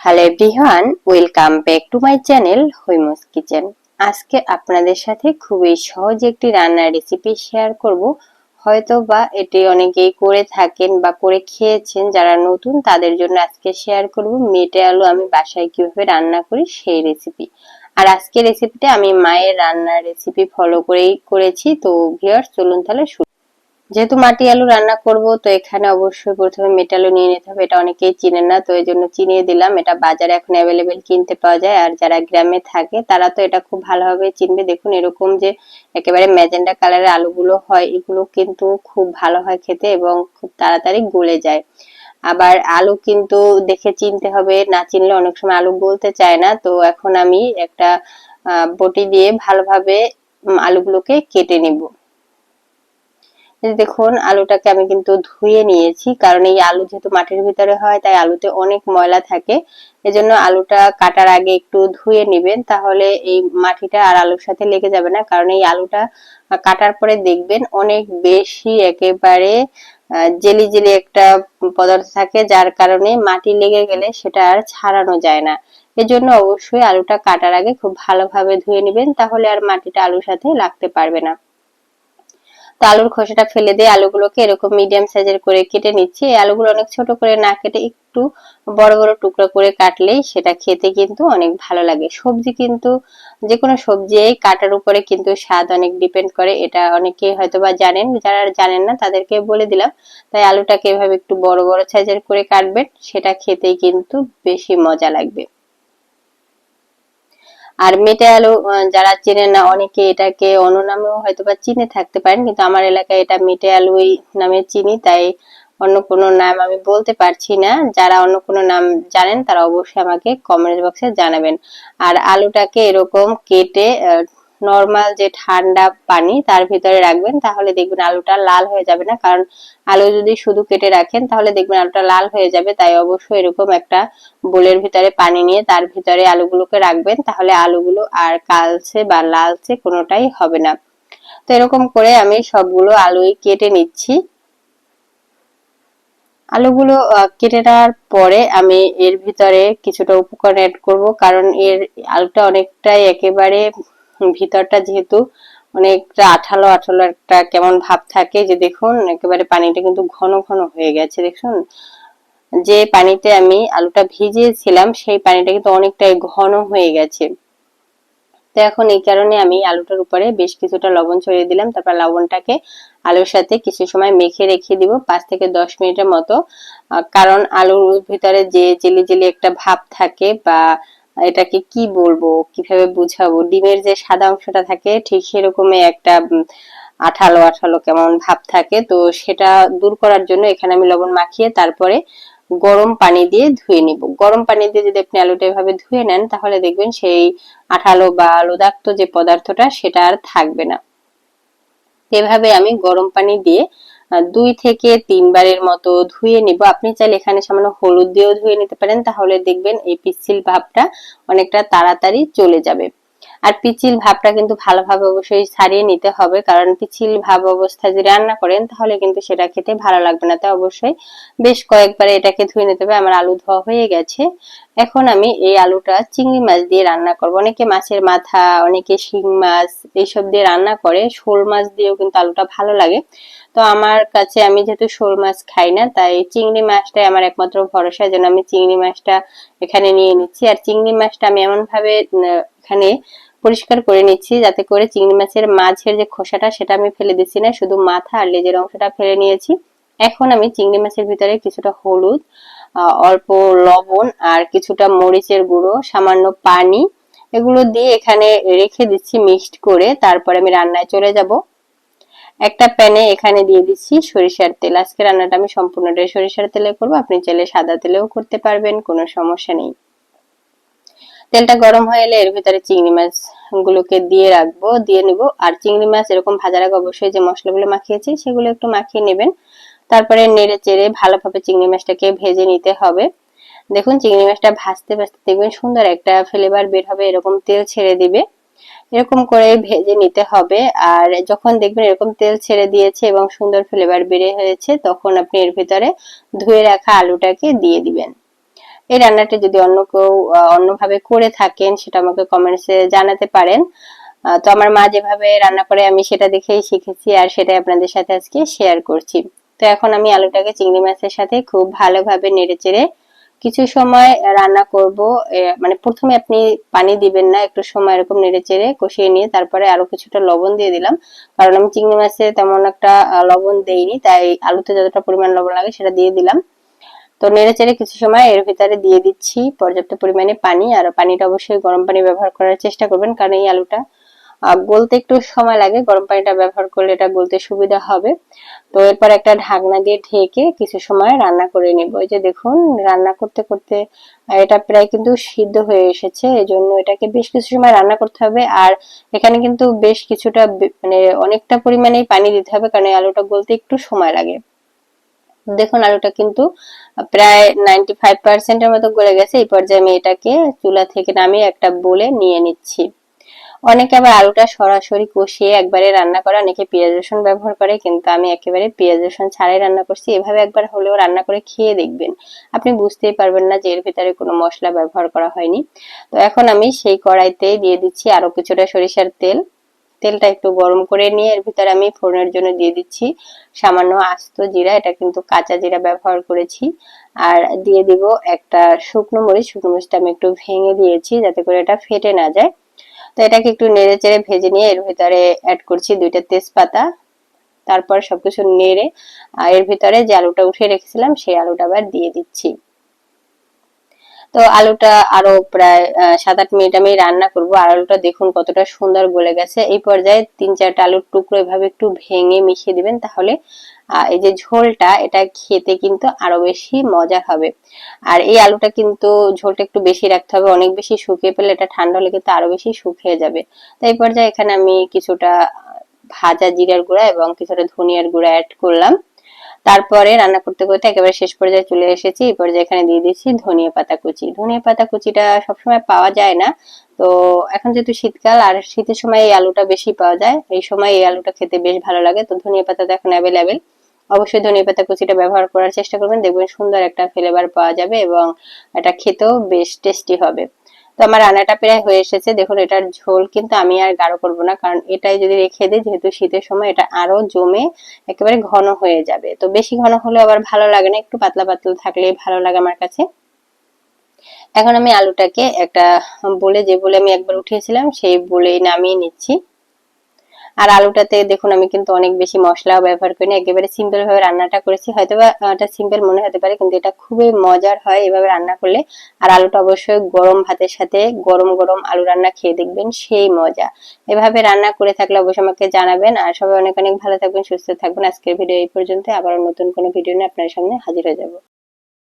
Hello everyone welcome back to my channel Haimo's kitchen আজকে আপনাদের সাথে খুবই সহজ একটি রান্নার রেসিপি শেয়ার করব। হয়তো বা এটি অনেকেই করে থাকেন বা করে খেয়েছেন, যারা নতুন, তাদের জন্য আজকে শেয়ার করব মেটে আলু আমি বাসায় কীভাবে রান্না করি সেই রেসিপি আর আজকে রেসিপিটা আমি মায়ের রান্নার রেসিপি ফলো করেই করেছি, তো ভিউয়ার্স চলুন তাহলে যেহেতু মাটি আলু রান্না করব, তো এখানে অবশ্যই প্রথমে মেট আলু নিয়ে নিতে হবে। এটা অনেকেই চিনেন না, তো এই জন্য চিনিয়ে দিলাম। এটা বাজারে এখন অ্যাভেলেবেল কিনতে পাওয়া যায়। আর যারা গ্রামে থাকে, তারা তো এটা খুব ভালোভাবে চিনবে। দেখুন, এরকম যে একেবারে ম্যাজেন্ডা কালারের আলুগুলো হয়, এগুলো কিন্তু খুব ভালো হয় খেতে এবং খুব তাড়াতাড়ি গলে যায়। আবার আলু কিন্তু দেখে চিনতে হবে, না চিনলে অনেক সময় আলু গলতে চায় না। তো এখন আমি একটা বটি দিয়ে ভালোভাবে আলুগুলোকে কেটে নিব। দেখুন, আলুটাকে আমি কিন্তু ধুয়ে নিয়েছি, কারণ এই আলু যেহেতু মাটির ভিতরে হয়, তাই আলুতে অনেক ময়লা থাকে। এজন্য আলুটা কাটার আগে একটু ধুয়ে নেবেন, তাহলে এই মাটিটা আর আলুর সাথে লেগে যাবে না, কারণ এই আলুটা কাটার পরে দেখবেন অনেক বেশি একেবারে জেলি জেলি একটা পদার্থ থাকে, যার কারণে মাটি লেগে গেলে সেটা আর ছাড়ানো যায় না। এজন্য অবশ্যই আলুটা কাটার আগে খুব ভালোভাবে ধুয়ে নেবেন, তাহলে আর মাটিটা আলুর সাথে লাগতে পারবে না। তো আলুর খোসাটা ফেলে দিয়ে আলুগুলোকে এরকম মিডিয়াম সাইজের করে কেটে নিচ্ছি। এই আলুগুলো অনেক ছোট করে না কেটে একটু বড় বড় টুকরো করে কাটলেই সেটা খেতে কিন্তু অনেক ভালো লাগে। সবজি কিন্তু যে কোনো সবজি কাটার উপরে কিন্তু স্বাদ অনেক ডিপেন্ড করে। এটা অনেকে হয়তো বা জানেন, যারা জানেন না তাদেরকে বলে দিলাম। তাই আলুটাকে এভাবে একটু বড় বড় সাইজের করে কাটবেন, সেটা খেতেই কিন্তু বেশি মজা লাগবে। আর মেটে আলু যারা চেনেন না, অনেকে এটাকে অন্য নামেও হয়তো বা চিনে থাকতে পারেন, কিন্তু আমার এলাকায় এটা মেটে আলুই নামে চিনি, তাই অন্য কোনো নাম আমি বলতে পারছি না। যারা অন্য কোনো নাম জানেন, তারা অবশ্যই আমাকে কমেন্ট বক্সে জানাবেন। আর আলুটাকে এরকম কেটে নর্মাল যে ঠান্ডা পানি তার ভিতরে রাখবেন, তাহলে দেখবেন আলুটা লাল হয়ে যাবে না। কারণ আলু যদি শুধু কেটে রাখেন, তাহলে দেখবেন আলুটা লাল হয়ে যাবে। তাই অবশ্যই এরকম একটা বোলের ভিতরে পানি নিয়ে তার ভিতরে আলুগুলোকে রাখবেন, তাহলে আলুগুলো আর কালচে বা লালচে কোনোটাই হবে না। তো এরকম করে আমি সবগুলো আলুই কেটে নিচ্ছি। আলুগুলো কেটে নেওয়ার পরে আমি এর ভিতরে কিছুটা উপকরণ অ্যাড করব, কারণ এর আলুটা অনেকটাই একেবারে ভিতরটা যেহেতু অনেকটা আঠালো আঠালো একটা কেমন ভাব থাকে, যে দেখুন, একেবারে পানিটা কিন্তু ঘন ঘন হয়ে গেছে, দেখুন। যে পানিতে আমি আলুটা ভিজিয়েছিলাম, সেই পানিটা কিন্তু অনেকটাই ঘন হয়ে গেছে। তো এখন এই কারণে আমি আলুটার উপরে বেশ কিছুটা লবণ ছড়িয়ে দিলাম, তারপর লবণটাকে আলুর সাথে কিছু সময় মেখে রেখে দিব, পাঁচ থেকে দশ মিনিটের মতো। কারণ আলুর ভিতরে যে জেলি জেলি একটা ভাব থাকে বা এটাকে কি বলব, কীভাবে বুঝাবো? ডিমের যে সাদা অংশটা থাকে, ঠিক সেরকমই একটা আঠালো আঠালো কেমন ভাব থাকে। তো সেটা দূর করার জন্য এখানে আমি লবণ মাখিয়ে তারপরে গরম পানি দিয়ে ধুয়ে নিব। গরম পানি দিয়ে যদি আপনি আলুটা এভাবে ধুয়ে নেন, তাহলে দেখবেন সেই আঠালো বা লোদাক্ত যে পদার্থটা, সেটা আর থাকবে না। এভাবে আমি গরম পানি দিয়ে দুই থেকে তিনবারের মতো ধুয়ে নিব। আপনি চাইলে এখানে সামান্য হলুদ দিয়েও ধুয়ে নিতে পারেন। তাহলে দেখবেন এই পিচ্ছিল ভাবটা অনেকটা তাড়াতাড়ি চলে যাবে। আর পিচিল ভাবটা কিন্তু ভালোভাবে অবশ্যই ছাড়িয়ে নিতে হবে, কারণ পিচিল ভাব অবস্থায় যদি রান্না করেন, তাহলে কিন্তু সেটা খেতে ভালো লাগবে না। তাই অবশ্যই বেশ কয়েকবার এটাকে ধুয়ে নিতে হবে। আমার আলু ধোয়া হয়ে গেছে। এখন আমি এই আলুটা চিংড়ি মাছ দিয়ে রান্না করব। অনেকে মাছের মাথা, অনেকে শিং মাছ এইসব দিয়ে রান্না করে। শোল মাছ দিয়েও কিন্তু আলুটা ভালো লাগে। তো আমার কাছে আমি যেহেতু শোল মাছ খাই না, তাই চিংড়ি মাছটাই আমার একমাত্র ভরসা, যেন আমি চিংড়ি মাছটা এখানে নিয়ে নিচ্ছি। আর চিংড়ি মাছটা আমি এমন ভাবে এখানে পরিষ্কার করে নিচ্ছি, যাতে করে চিংড়ি মাছের মাঝের যে খোসাটা, সেটা আমি ফেলে দিচ্ছি না, শুধু মাথা আর লেজের অংশটা ফেলে নিয়েছি। এখন আমি চিংড়ি মাছের ভিতরে কিছুটা হলুদ অল্প লবণ আর কিছুটা মরিচের গুঁড়ো, সামান্য পানি, এগুলো দিয়ে এখানে রেখে দিচ্ছি মিক্সড করে, তারপরে আমি রান্নায় চলে যাব। একটা প্যানে এখানে দিয়ে দিচ্ছি সরিষার তেল। আজকে রান্নাটা আমি সম্পূর্ণটাই সরিষার তেলে করব, আপনি চাইলে সাদা তেলেও করতে পারবেন, কোনো সমস্যা নেই। তেলটা গরম হয়ে এলে এর ভিতরে চিংড়ি মাছ গুলোকে দিয়ে রাখব, দিয়ে নিব। আর চিংড়ি মাছ এরকম ভাজার আগে অবশ্যই যে মশলাগুলো মাখিয়েছি, সেগুলো একটু মাখিয়ে নেবেন। তারপরে নেড়ে চেড়ে ভালোভাবে চিংড়ি মাছটাকে ভেজে নিতে হবে। দেখুন, চিংড়ি মাছটা ভাজতে ভাজতে দেখবেন সুন্দর একটা ফ্লেভার বের হবে, এরকম তেল ছেড়ে দিবে। এরকম করে ভেজে নিতে হবে। আর যখন দেখবেন এরকম তেল ছেড়ে দিয়েছে এবং সুন্দর ফ্লেভার বেড়ে হয়েছে, তখন আপনি এর ভিতরে ধুয়ে রাখা আলুটাকে দিয়ে দিবেন। এই রান্নাটি যদি অন্য কেউ অন্যভাবে করে থাকেন, সেটা আমাকে কমেন্টসে জানাতে পারেন। তো আমার মা যেভাবে রান্না করে, আমি সেটা দেখেই শিখেছি আর সেটাই আপনাদের সাথে আজকে শেয়ার করছি। তো এখন আমি আলুটাকে চিংড়ি মাছের সাথে খুব ভালোভাবে নেড়ে চেড়ে কিছু সময় রান্না করব। মানে প্রথমে আপনি পানি দিবেন না, একটু সময় এরকম নেড়ে চেড়ে কষিয়ে নিয়ে তারপরে আরও কিছুটা লবণ দিয়ে দিলাম। কারণ আমি চিংড়ি মাছে তেমন একটা লবণ দেইনি, তাই আলুতে যতটা পরিমাণ লবণ লাগে সেটা দিয়ে দিলাম। তো নেড়ে চেড়ে কিছু সময় এর ভিতরে দিয়ে দিচ্ছি পর্যাপ্ত পরিমাণে পানি আর পানিটা অবশ্যই গরম পানি ব্যবহার করার চেষ্টা করবেন কারণ এই আলুটা গলতে একটু সময় লাগে গরম পানিটা ব্যবহার করলে এটা গলতে সুবিধা হবে। তো এরপর একটা ঢাকনা দিয়ে ঢেকে কিছু সময় রান্না করে নেব। এই যে দেখুন, রান্না করতে করতে এটা প্রায় কিন্তু সিদ্ধ হয়ে এসেছে, এজন্য এটাকে বেশ কিছু সময় রান্না করতে হবে। আর এখানে কিন্তু বেশ কিছুটা মানে অনেকটা পরিমাণেই পানি দিতে হবে কারণ এই আলুটা গলতে একটু সময় লাগে। দেখুন, আলুটা কিন্তু প্রায় নাইনটি ফাইভ পার্সেন্টের মতো গলে গেছে। এই পর্যায়ে আমি এটাকে চুলা থেকে নামিয়ে একটা বলে নিয়ে নিচ্ছি। অনেকে আবার আলুটা সরাসরি কষিয়ে একবারে রান্না করে, অনেকে পেঁয়াজ রসুন ব্যবহার করে, কিন্তু আমি একেবারে পেঁয়াজ রসুন ছাড়াই রান্না করছি। এভাবে একবার হলেও রান্না করে খেয়ে দেখবেন। আপনি বুঝতেই পারবেন না যে এর ভিতরে কোনো মশলা ব্যবহার করা হয়নি। তো এখন আমি সেই কড়াইতে দিয়ে দিচ্ছি আরও কিছুটা সরিষার তেল। তেলটা একটু গরম করে নিয়ে এর ভিতরে আমি ফোড়নের জন্য দিয়ে দিচ্ছি। সামান্য আস্ত জিরা, এটা কিন্তু কাঁচা জিরা ব্যবহার করেছি। আর দিয়ে দিব একটা শুকনো মরিচ, শুকনো মরিচটা আমি একটু ভেঙে দিয়েছি যাতে করে এটা ফেটে না যায়। তো এটাকে একটু নেড়ে চেড়ে ভেজে নিয়ে এর ভিতরে অ্যাড করছি দুইটা তেজপাতা। তারপর সবকিছু নেড়ে এর ভিতরে যে আলুটা উঠিয়ে রেখেছিলাম, সেই আলুটা আবার দিয়ে দিচ্ছি। তো আলুটা আরও প্রায় সাত আট মিনিট আমি রান্না করব। আর আলুটা দেখুন কতটা সুন্দর গলে গেছে। এই পর্যায়ে তিন চারটা আলুর টুকরো এভাবে একটু ভেঙে মিশিয়ে দিবেন তাহলে এই যে ঝোলটা, এটা খেতে কিন্তু আরও বেশি মজা হবে। আর এই আলুটা কিন্তু ঝোলটা একটু বেশি রাখতে হবে। অনেক বেশি শুকিয়ে পেলে এটা ঠান্ডা হলে কিন্তু আরও বেশি শুকিয়ে যাবে। তো এই পর্যায়ে এখানে আমি কিছুটা ভাজা জিরার গুঁড়া এবং কিছুটা ধনিয়ার গুঁড়া অ্যাড করলাম। তারপরে রান্না করতে করতে একেবারে শেষ পর্যায়ে চলে এসেছি। এই পর্যায়ে এখানে দিয়ে দিচ্ছি ধনিয়া পাতা কুচি। ধনিয়া পাতা কুচিটা সবসময় পাওয়া যায় না। তো এখন যেহেতু শীতকাল, আর শীতের সময় এই আলুটা বেশি পাওয়া যায়, এই সময় এই আলুটা খেতে বেশ ভালো লাগে। তো ধনিয়া পাতা তো এখন অ্যাভেলেবেল অবশ্যই ধনিয়া পাতা কুচিটা ব্যবহার করার চেষ্টা করবেন। দেখবেন সুন্দর একটা ফ্লেভার পাওয়া যাবে এবং এটা খেতেও বেশ টেস্টি হবে। তো আমার রান্নাটা প্রায় হয়ে এসেছে। দেখুন, এটার ঝোল কিন্তু আমি আর গাঢ় করব না, কারণ এটাই যদি রেখে দিই, যেহেতু শীতের সময় এটা আরও জমে একেবারে ঘন হয়ে যাবে। তো বেশি ঘন হলে আবার ভালো লাগে না, একটু পাতলা পাতলা থাকলেই ভালো লাগে আমার কাছে। এখন আমি আলুটাকে একটা বলে, যে বলে আমি একবার উঠিয়েছিলাম, সেই বলেই নামিয়ে নিচ্ছি। আর আলুটাতে দেখুন, আমি কিন্তু অনেক বেশি মশলাও ব্যবহার করিনি। একেবারে সিম্পল ভাবে রান্নাটা করেছি। হয়তো বা এটা সিম্পল মনে হতে পারে, কিন্তু এটা খুবই মজার হয় এভাবে রান্না করলে। আর আলুটা অবশ্যই গরম ভাতের সাথে গরম গরম আলু রান্না খেয়ে দেখবেন, সেই মজা। এভাবে রান্না করে থাকলে অবশ্যই আমাকে জানাবেন। আর সবাই অনেক অনেক ভালো থাকবেন, সুস্থ থাকবেন। আজকের ভিডিও এই পর্যন্ত আবার নতুন কোনো ভিডিও নিয়ে আপনার সামনে হাজির হয়ে যাব।